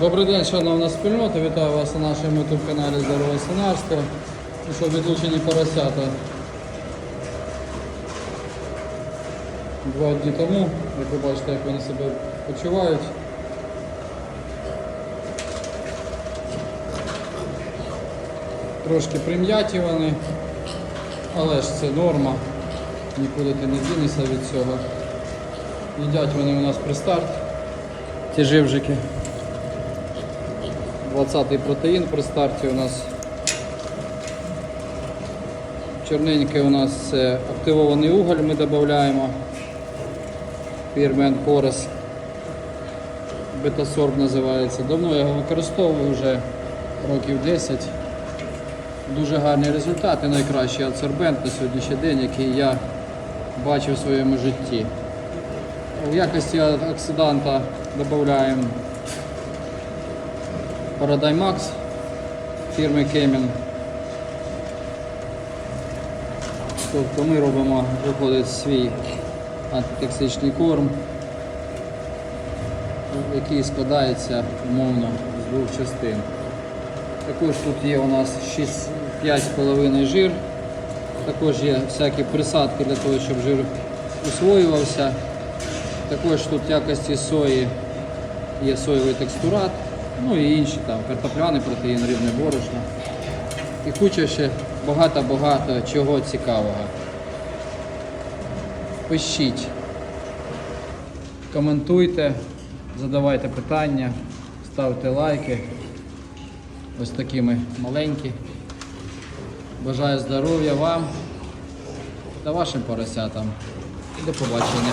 Добрий день, шановна спільнота. Вітаю вас на нашому youtube каналі Здорове Синарство. Ну відлучені поросята. Два дні тому, як ви бачите, як вони себе почувають. Трошки прим'яті вони, але ж це норма. Нікуди ти не дінешся від цього. Їдять вони у нас при старт. Ті живжики. 20-й протеїн при старті у нас. Чорненький у нас це активований уголь ми додаємо. Фірми Анкорес. Бетасорб називається. Давно я його використовую вже років 10. Дуже гарні результати, найкращий адсорбент на сьогоднішній день, який я бачив в своєму житті. В якості оксиданта додаємо Paradigm фірми Kemin. Тобто ми робимо, виходить свій антитоксичний корм, який складається умовно з двох частин. Також тут є у нас 6 5,5 жир. Також є всякі присадки для того, щоб жир усвоювався. Також тут в якості сої є соєвий текстурат, ну і інші там картопляний протеїн, рибне борошно. І куча ще багато-багато чого цікавого. Пишіть, коментуйте, задавайте питання, ставте лайки. Ось такі ми маленькі. Бажаю здоров'я вам та вашим поросятам. І до побачення.